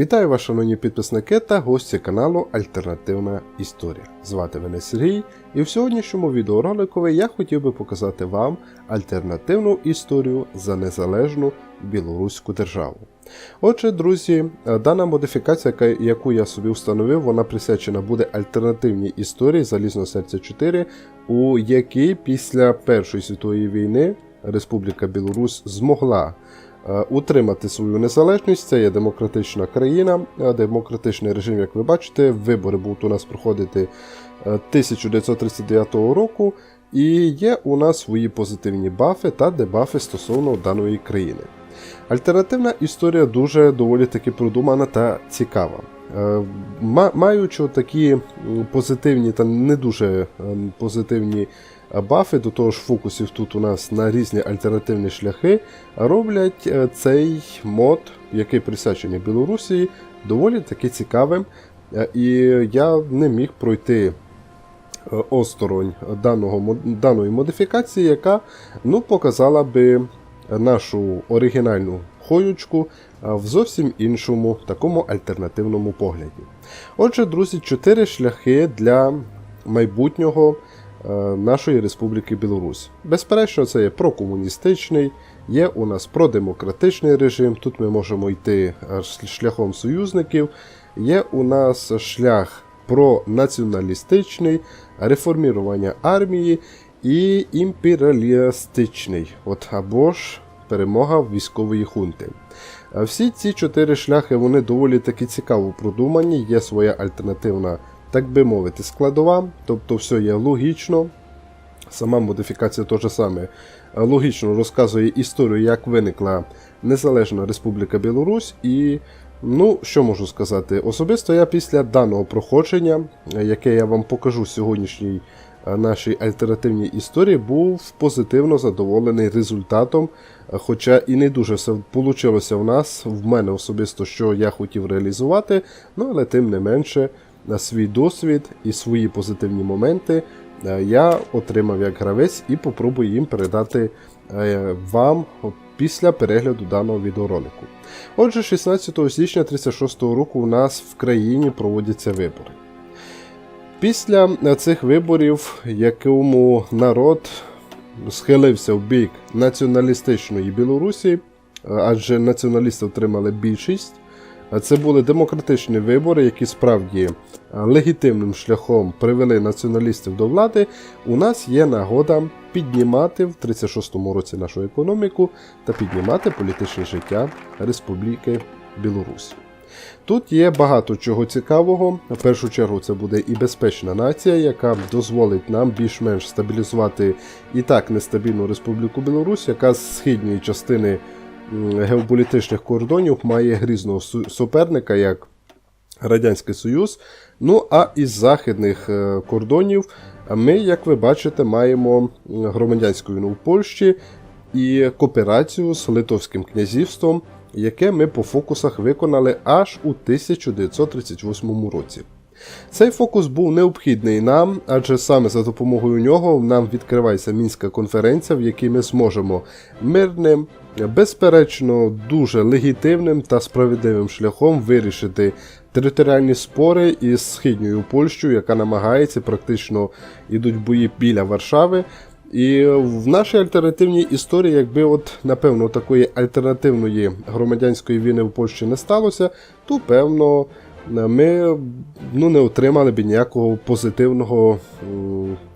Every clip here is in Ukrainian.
Вітаю вас, шановні підписники та гості каналу Альтернативна Історія. Звати мене Сергій, і в сьогоднішньому відеороликові я хотів би показати вам альтернативну історію за незалежну білоруську державу. Отже, друзі, дана модифікація, яку я собі встановив, вона присвячена буде альтернативній історії Залізного серця 4, у якій після Першої світової війни Республіка Білорусь змогла е, утримати свою незалежність. Це є демократична країна, е, демократичний режим, як ви бачите, вибори будуть у нас проходити е, 1939 року. І є у нас свої позитивні бафи та дебафи стосовно даної країни. Альтернативна історія дуже доволі таки продумана та цікава. Е, Маючи такі позитивні та не дуже ем, позитивні е, бафи, до того ж фокусів тут у нас на різні альтернативні шляхи, роблять е, цей мод, який присвячений Білорусі, доволі таки цікавим. Е, І я не міг пройти е, осторонь даного, даної модифікації, яка ну, показала би нашу оригінальну хоючку в зовсім іншому такому альтернативному погляді. Отже, друзі, чотири шляхи для майбутнього е, нашої Республіки Білорусь. Безперечно, це є прокомуністичний, є у нас продемократичний режим. Тут ми можемо йти е, шляхом союзників. Є у нас шлях пронаціоналістичний, реформірування армії і імперіалістичний, от або ж перемога військової хунти. Всі ці чотири шляхи вони доволі таки цікаво продумані, є своя альтернативна, так би мовити, складова, тобто все є логічно. Сама модифікація теж саме е, логічно розказує історію, як виникла Незалежна Республіка Білорусь. І, ну, що можу сказати, особисто я після даного проходження, е, яке я вам покажу в сьогоднішній е, нашій альтернативній історії, був позитивно задоволений результатом. Хоча і не дуже все вийшло в нас, в мене особисто, що я хотів реалізувати, ну але тим не менше, свій досвід і свої позитивні моменти е, я отримав як гравець і попробую їм передати е, вам після перегляду даного відеоролику. Отже, 16 січня 36 року у нас в країні проводяться вибори. Після е, цих виборів, якому народ схилився в бік націоналістичної Білорусі, адже націоналісти отримали більшість. Це були демократичні вибори, які справді е, легітимним шляхом привели націоналістів до влади. У нас є нагода піднімати в 36-му році нашу економіку та піднімати політичне життя Республіки Білорусь. Тут є багато чого цікавого. В першу чергу це буде і безпечна нація, яка дозволить нам більш-менш стабілізувати і так нестабільну Республіку Білорусь, яка з східної частини геополітичних кордонів має грізного суперника, як Радянський Союз. Ну а із західних е, кордонів ми, як ви бачите, маємо громадянську війну в Польщі і кооперацію з Литовським князівством, яке ми по фокусах виконали аж у 1938 році. Цей фокус був необхідний нам, адже саме за допомогою нього нам відкривається мінська конференція, в якій ми зможемо мирним, безперечно, дуже легітимним та справедливим шляхом вирішити територіальні спори із східньою Польщею, яка намагається практично йдуть бої біля Варшави. І в нашій альтернативній історії, якби от напевно такої альтернативної громадянської війни в Польщі не сталося, то певно ми ну, не отримали б ніякого позитивного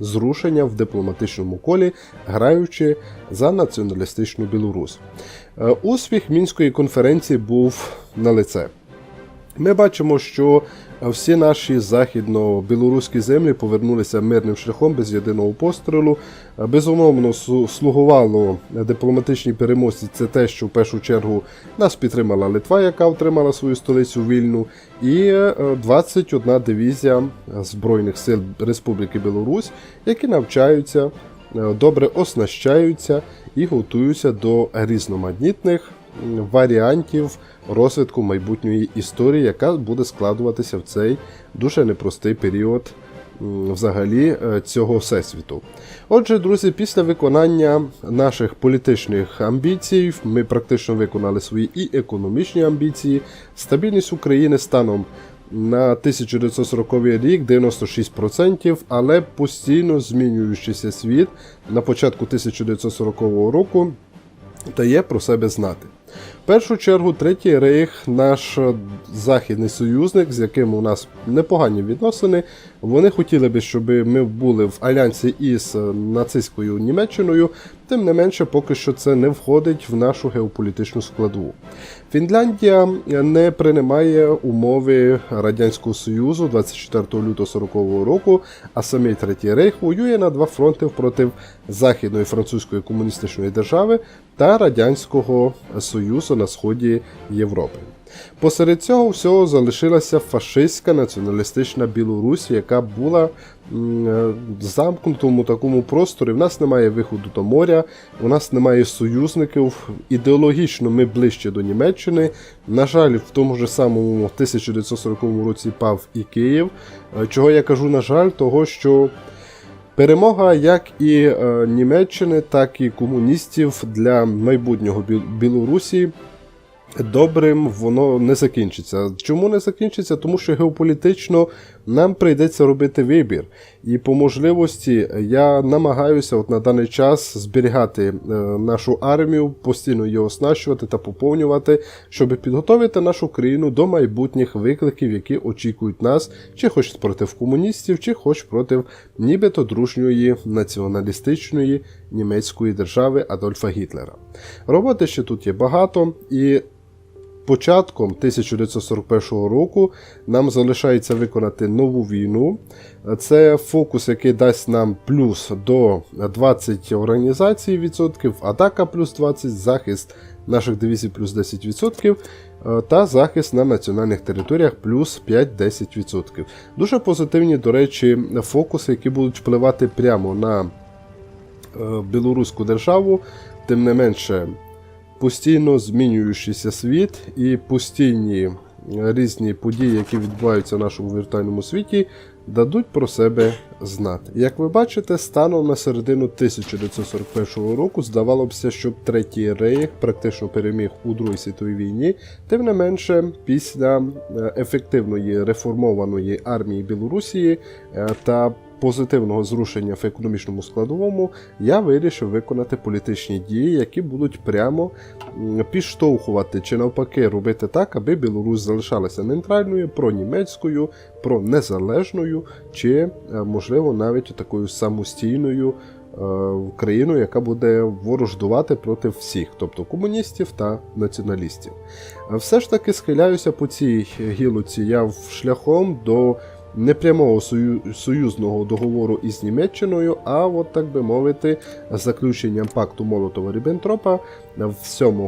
зрушення в дипломатичному колі, граючи за націоналістичну Білорусь. Е, Успіх мінської конференції був на лице. Ми бачимо, що всі наші західно-білоруські землі повернулися мирним шляхом без єдиного пострілу. Безумовно, слугувало дипломатичній переможці це те, що в першу чергу нас підтримала Литва, яка отримала свою столицю вільну, і е, 21 дивізія Збройних сил Республіки Білорусь, які навчаються, е, добре оснащаються і готуються до різноманітних варіантів розвитку майбутньої історії, яка буде складуватися в цей дуже непростий період взагалі е, цього всесвіту. Отже, друзі, після виконання наших політичних амбіцій, ми практично виконали свої і економічні амбіції. Стабільність України станом на 1940 рік 96%, але постійно змінюючийся світ на початку 1940 року дає про себе знати. В першу чергу, Третій рейх, наш е, західний союзник, з яким у нас непогані відносини. Вони хотіли би, щоб ми були в альянсі із е, нацистською Німеччиною, тим не менше, поки що це не входить в нашу геополітичну складову. Фінляндія не приймає умови Радянського Союзу 24 лютого 40 року, а самий Третій Рейх воює на два фронти проти Західної французької комуністичної держави та Радянського Союзу на сході Європи. Посеред цього всього залишилася фашистська націоналістична Білорусь, яка була е, в замкнутому такому просторі. В нас немає виходу до моря, у нас немає союзників. Ідеологічно ми ближче до Німеччини. На жаль, в тому ж самому 1940 році пав і Київ. Е, Чого я кажу, на жаль, того що. Перемога як і е, Німеччини, так і комуністів для майбутнього Білорусі добрим воно не закінчиться. Чому не закінчиться? Тому що геополітично нам прийдеться робити вибір. І по можливості я намагаюся от на даний час зберігати е, нашу армію, постійно її оснащувати та поповнювати, щоб підготовити нашу країну до майбутніх викликів, які очікують нас, чи хоч проти комуністів, чи хоч проти нібито дружньої націоналістичної німецької держави Адольфа Гітлера. Роботи ще тут є багато і. Початком 1941 року нам залишається виконати нову війну. Це фокус, який дасть нам плюс до 20 організацій відсотків, атака плюс 20, захист наших дивізій плюс 10 відсотків е, та захист на національних територіях плюс 5-10 відсотків. Дуже позитивні, до речі, фокуси, які будуть впливати прямо на білоруську державу, тим не менше постійно змінюючийся світ і постійні е, різні події, які відбуваються в нашому віртуальному світі, дадуть про себе знати. Як ви бачите, станом на середину 1941 року здавалося що третій рейх практично переміг у Другій світовій війні. Тим не менше, після е, ефективної реформованої армії Білорусі е, та позитивного зрушення в економічному складовому, я вирішив виконати політичні дії, які будуть прямо підштовхувати чи навпаки робити так, аби Білорусь залишалася нейтральною, пронімецькою, пронезалежною, чи, е, можливо, навіть такою самостійною. е, Країною, яка буде ворождувати проти всіх, тобто комуністів та націоналістів. Е, Все ж таки схиляюся по цій гілоці я шляхом до непрямого союзного договору із Німеччиною, а от так би мовити, заключенням пакту Молотова Ріббентропа 7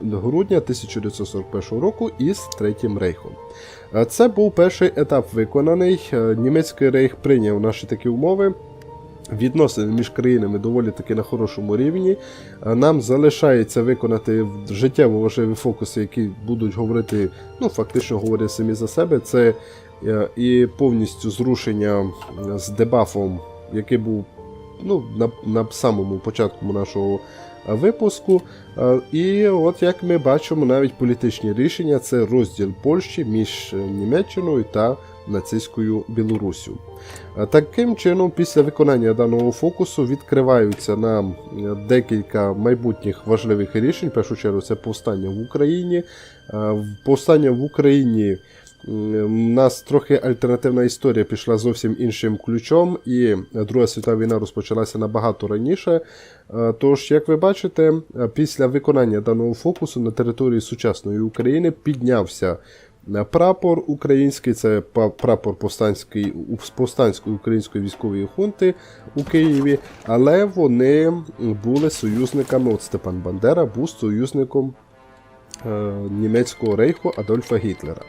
грудня 1941 року із Третім Рейхом. Е, Це був перший етап виконаний. Е, Німецький рейх прийняв наші такі умови. Відносини між країнами доволі таки на хорошому рівні. Е, Нам залишається виконати життєво важливі фокуси, які будуть говорити, ну фактично говорять самі за себе. Це і повністю зрушення е, з дебафом, який був ну, на, на самому початку нашого е, випуску. Е, І от як ми бачимо, навіть політичні рішення це розділ Польщі між е, Німеччиною та нацистською Білоруссю. Е, Таким чином, після виконання даного фокусу відкриваються нам е, декілька майбутніх важливих рішень. В першу чергу, це повстання в Україні. Е, Повстання в Україні у нас трохи альтернативна історія пішла зовсім іншим ключом, і Друга світова війна розпочалася набагато раніше. Е, Тож, як ви бачите, е, після виконання даного фокусу на території сучасної України піднявся е, прапор український, це прапор повстанської, повстанської української військової хунти у Києві, але вони були союзниками. От Степан Бандера був союзником німецького рейху Адольфа Гітлера.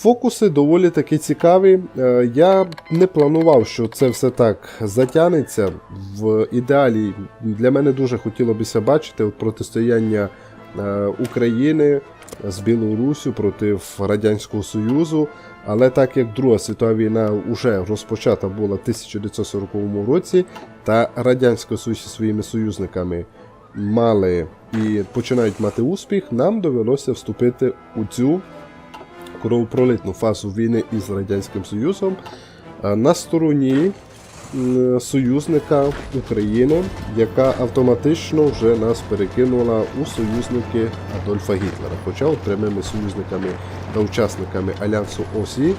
Фокуси доволі таки цікаві. Е, Я не планував, що це все так затягнеться. В ідеалі для мене дуже хотілося бачити от протистояння е, України з Білоруссю проти Радянського Союзу. Але так як Друга світова війна вже розпочата була в 1940 році, та Радянський Союз зі своїми союзниками мали і починають мати успіх, нам довелося вступити у цю кровопролитну фазу війни із Радянським Союзом е, на стороні союзника України, яка автоматично вже нас перекинула у союзники Адольфа Гітлера. Хоча от прямими союзниками та учасниками Альянсу ОСІ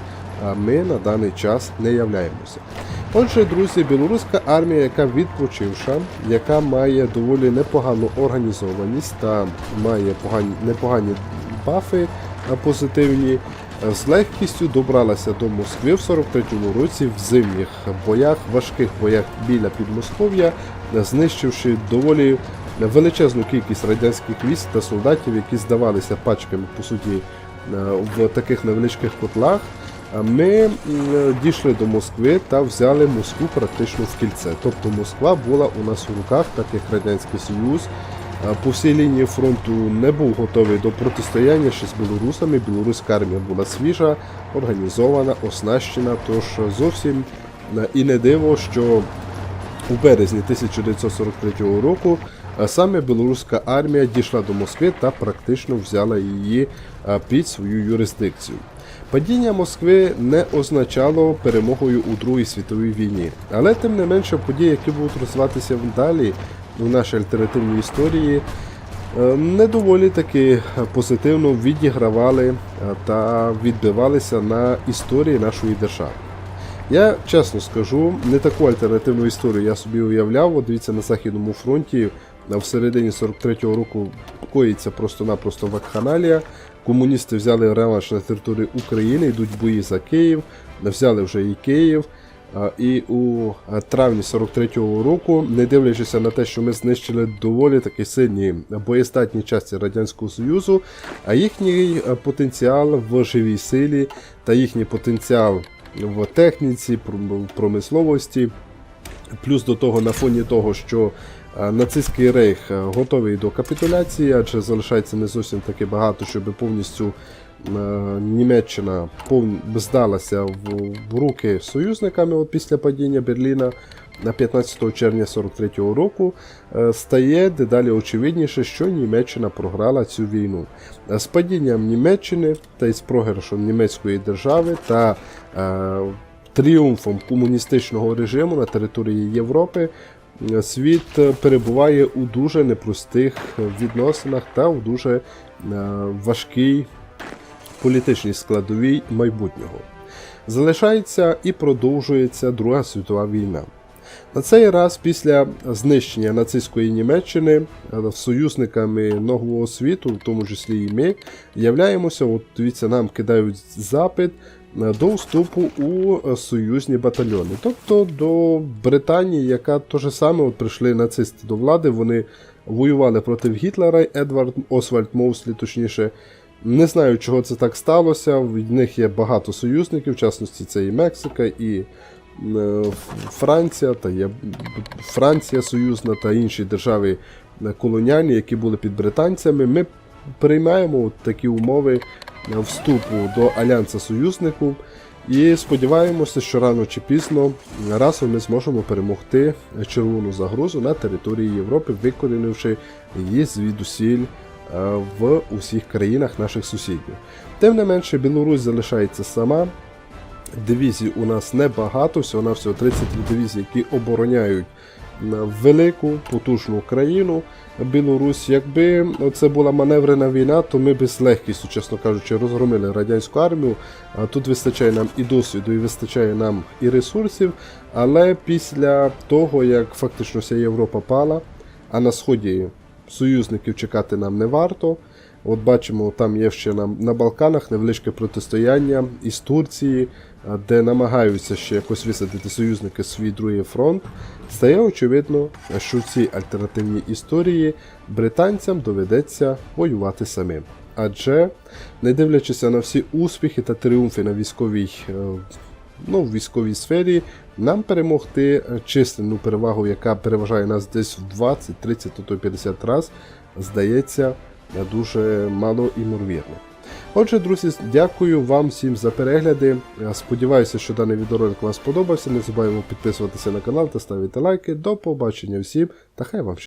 ми на даний час не являємося. Отже, друзі, білоруська армія, яка відпочивша, яка має доволі непогану організованість та має погані, непогані бафи позитивні, е, з легкістю добралася до Москви в 43-му році в зимніх боях, важких боях біля Підмосков'я, знищивши доволі величезну кількість радянських військ та солдатів, які здавалися пачками по суті е, в таких невеличких котлах. Ми дійшли до Москви та взяли Москву практично в кільце. Тобто Москва була у нас у руках, так як Радянський Союз. По всій лінії фронту не був готовий до протистояння ще з білорусами. Білоруська армія була свіжа, організована, оснащена. Тож зовсім е, і не диво, що у березні 1943 року саме білоруська армія дійшла до Москви та практично взяла її під свою юрисдикцію. Падіння Москви не означало перемогою у Другій світовій війні, але тим не менше події, які будуть розвиватися далі у нашій альтернативній історії, е, не доволі таки позитивно відігравали е, та відбивалися на історії нашої держави. Я чесно скажу, не таку альтернативну історію я собі уявляв. От дивіться на Західному фронті а в середині 43-го року коїться просто-напросто вакханалія. Комуністи взяли реванш на території України, йдуть бої за Київ, взяли вже і Київ. І у травні 43-го року, не дивлячись на те, що ми знищили доволі такі сильні боєстатні часті Радянського Союзу, а їхній потенціал в живій силі та їхній потенціал в техніці, промисловості, плюс до того на фоні того, що е, нацистський рейх е, готовий до капітуляції, адже залишається не зовсім таки багато, щоб повністю е, Німеччина здалася в, руки союзниками от після падіння Берліна на 15 червня 43-го року, стає дедалі очевидніше, що Німеччина програла цю війну. З падінням Німеччини та із програшем німецької держави та тріумфом комуністичного режиму на території Європи е, світ е, перебуває у дуже непростих відносинах та у дуже е, важкій політичній складовій майбутнього. Залишається і продовжується Друга світова війна. На цей раз після знищення нацистської Німеччини союзниками нового світу, в тому числі і ми, являємося, от дивіться, нам кидають запит до вступу у е, союзні батальйони. Тобто до Британії, яка то же саме от прийшли нацисти до влади, вони воювали проти Гітлера, Едвард Освальд Моуслі, точніше. Не знаю, чого це так сталося. В них є багато союзників, в частності це і Мексика, і е, Франція, та є Франція союзна та інші держави е, колоніальні, які були під британцями. Ми приймаємо такі умови е, вступу до Альянса союзнику і сподіваємося, що рано чи пізно разом ми зможемо перемогти червону загрозу на території Європи, викорінивши її звідусіль е, в усіх країнах наших сусідів. Тим не менше, Білорусь залишається сама. Дивізій у нас небагато, всього на всього 33 дивізії, які обороняють велику потужну країну Білорусь. Якби це була маневрена війна, то ми б з легкістю, чесно кажучи, розгромили радянську армію. Тут вистачає нам і досвіду, і вистачає нам і ресурсів. Але після того, як фактично вся Європа пала, а на сході союзників чекати нам не варто. От бачимо, там є ще на, на Балканах невеличке протистояння із Турції, де намагаються ще якось висадити союзники свій другий фронт. Стає очевидно, що в цій альтернативній історії британцям доведеться воювати самим. Адже, не дивлячись на всі успіхи та тріумфи на військовій, е, ну, в військовій сфері, нам перемогти е, численну перевагу, яка переважає нас десь в 20, 30, то й 50 разів, здається, дуже мало імовірне. Отже, друзі, дякую вам всім за перегляди. Сподіваюся, що даний відеоролик вам сподобався. Не забуваємо підписуватися на канал та ставити лайки. До побачення всім та хай вам!